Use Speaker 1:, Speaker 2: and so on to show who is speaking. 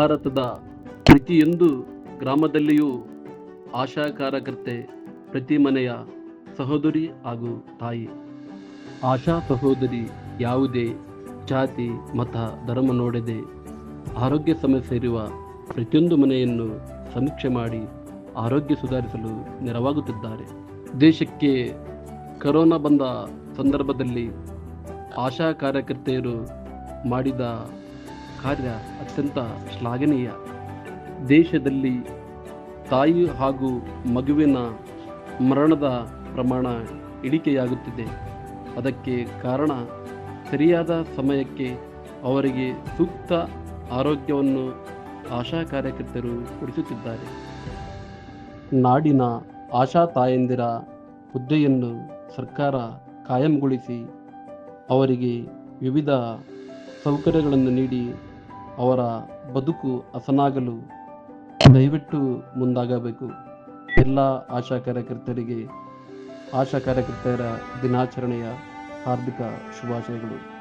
Speaker 1: ಭಾರತದ ಪ್ರತಿಯೊಂದು ಗ್ರಾಮದಲ್ಲಿಯೂ ಆಶಾ ಕಾರ್ಯಕರ್ತೆ ಪ್ರತಿ ಮನೆಯ ಸಹೋದರಿ ಹಾಗೂ ತಾಯಿ. ಆಶಾ ಸಹೋದರಿ ಯಾವುದೇ ಜಾತಿ, ಮತ, ಧರ್ಮ ನೋಡದೆ ಆರೋಗ್ಯ ಸಮಸ್ಯೆ ಇರುವ ಪ್ರತಿಯೊಂದು ಮನೆಯನ್ನು ಸಮೀಕ್ಷೆ ಮಾಡಿ ಆರೋಗ್ಯ ಸುಧಾರಿಸಲು ನೆರವಾಗುತ್ತಿದ್ದಾರೆ. ದೇಶಕ್ಕೆ ಕರೋನಾ ಬಂದ ಸಂದರ್ಭದಲ್ಲಿ ಆಶಾ ಕಾರ್ಯಕರ್ತೆಯರು ಮಾಡಿದ ಕಾರ್ಯ ಅತ್ಯಂತ ಶ್ಲಾಘನೀಯ. ದೇಶದಲ್ಲಿ ತಾಯಿ ಹಾಗೂ ಮಗುವಿನ ಮರಣದ ಪ್ರಮಾಣ ಇಳಿಕೆಯಾಗುತ್ತಿದೆ. ಅದಕ್ಕೆ ಕಾರಣ ಸರಿಯಾದ ಸಮಯಕ್ಕೆ ಅವರಿಗೆ ಸೂಕ್ತ ಆರೋಗ್ಯವನ್ನು ಆಶಾ ಕಾರ್ಯಕರ್ತರು ಕೊಡಿಸುತ್ತಿದ್ದಾರೆ. ನಾಡಿನ ಆಶಾ ತಾಯಂದಿರ ಹುದ್ದೆಯನ್ನು ಸರ್ಕಾರ ಕಾಯಂಗೊಳಿಸಿ ಅವರಿಗೆ ವಿವಿಧ ಸೌಕರ್ಯಗಳನ್ನು ನೀಡಿ ಅವರ ಬದುಕು ಹಸನಾಗಲು ದಯವಿಟ್ಟು ಮುಂದಾಗಬೇಕು. ಎಲ್ಲ ಆಶಾ ಕಾರ್ಯಕರ್ತರಿಗೆ ಆಶಾ ಕಾರ್ಯಕರ್ತರ ದಿನಾಚರಣೆಯ ಹಾರ್ದಿಕ ಶುಭಾಶಯಗಳು.